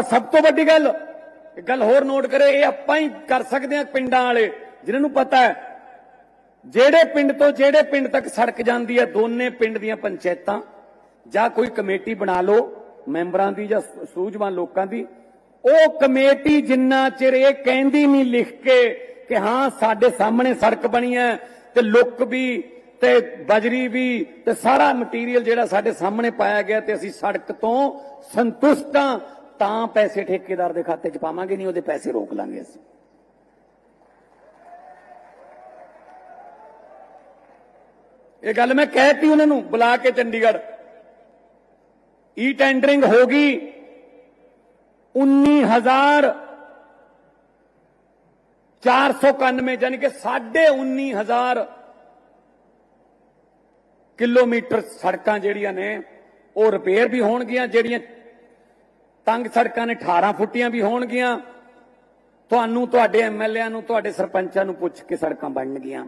ਔਰ ਸਭ ਤੋਂ ਵੱਡੀ ਗੱਲ ਗੱਲ ਹੋਰ ਨੋਟ ਕਰੇ, ਇਹ ਆਪਾਂ ਹੀ ਕਰ ਸਕਦੇ ਹਾਂ ਪਿੰਡਾਂ ਵਾਲੇ ਜਿਨ੍ਹਾਂ ਨੂੰ ਪਤਾ ਹੈ, ਜਿਹੜੇ ਪਿੰਡ ਤੋਂ ਜਿਹੜੇ ਪਿੰਡ ਤੱਕ ਸੜਕ ਜਾਂਦੀ ਹੈ, ਦੋਨੇ ਪਿੰਡ ਦੀਆਂ ਪੰਚਾਇਤਾਂ, ਜਾਂ ਕੋਈ ਕਮੇਟੀ ਬਣਾ ਲਓ, ਮੈਂਬਰਾਂ ਦੀ ਜਾਂ ਸੂਝਵਾਨ ਲੋਕਾਂ ਦੀ, ਉਹ ਕਮੇਟੀ ਜਿੰਨਾ ਚਿਰ ਇਹ ਕਹਿੰਦੀ ਨਹੀਂ ਲਿਖ ਕੇ ਕਿ ਹਾਂ, ਸਾਡੇ ਸਾਹਮਣੇ ਸੜਕ ਬਣੀ ਹੈ, ਤੇ ਲੁੱਕ ਵੀ, ਤੇ ਬਜਰੀ ਵੀ, ਤੇ ਸਾਰਾ ਮਟੀਰੀਅਲ ਜਿਹੜਾ ਸਾਡੇ ਸਾਹਮਣੇ ਪਾਇਆ ਗਿਆ, ਤੇ ਅਸੀਂ ਸੜਕ ਤੋਂ ਸੰਤੁਸ਼ਟ ਹਾਂ ਤਾਂ ਪੈਸੇ ਠੇਕੇਦਾਰ ਦੇ ਖਾਤੇ 'ਚ ਪਾਵਾਂਗੇ, ਨਹੀਂ ਉਹਦੇ ਪੈਸੇ ਰੋਕ ਲਾਂਗੇ ਅਸੀਂ। ਇਹ ਗੱਲ ਮੈਂ ਕਹਿਤੀ ਉਹਨਾਂ ਨੂੰ ਬੁਲਾ ਕੇ ਚੰਡੀਗੜ੍ਹ। ਈ ਟੈਂਡਰਿੰਗ ਹੋ ਗਈ। 19000 491 ਯਾਨੀ ਕਿ 19000 ਕਿਲੋਮੀਟਰ ਸੜਕਾਂ ਜਿਹੜੀਆਂ ਨੇ, ਉਹ ਰਿਪੇਅਰ ਵੀ ਹੋਣਗੀਆਂ, ਜਿਹੜੀਆਂ ਤੰਗ ਸੜਕਾਂ ਨੇ 18 ਫੁੱਟੀਆਂ ਵੀ ਹੋਣਗੀਆਂ। ਤੁਹਾਨੂੰ, ਤੁਹਾਡੇ ਐਮਐਲਏਆਂ ਨੂੰ, ਤੁਹਾਡੇ ਸਰਪੰਚਾਂ ਨੂੰ ਪੁੱਛ ਕੇ ਸੜਕਾਂ ਬਣਨਗੀਆਂ।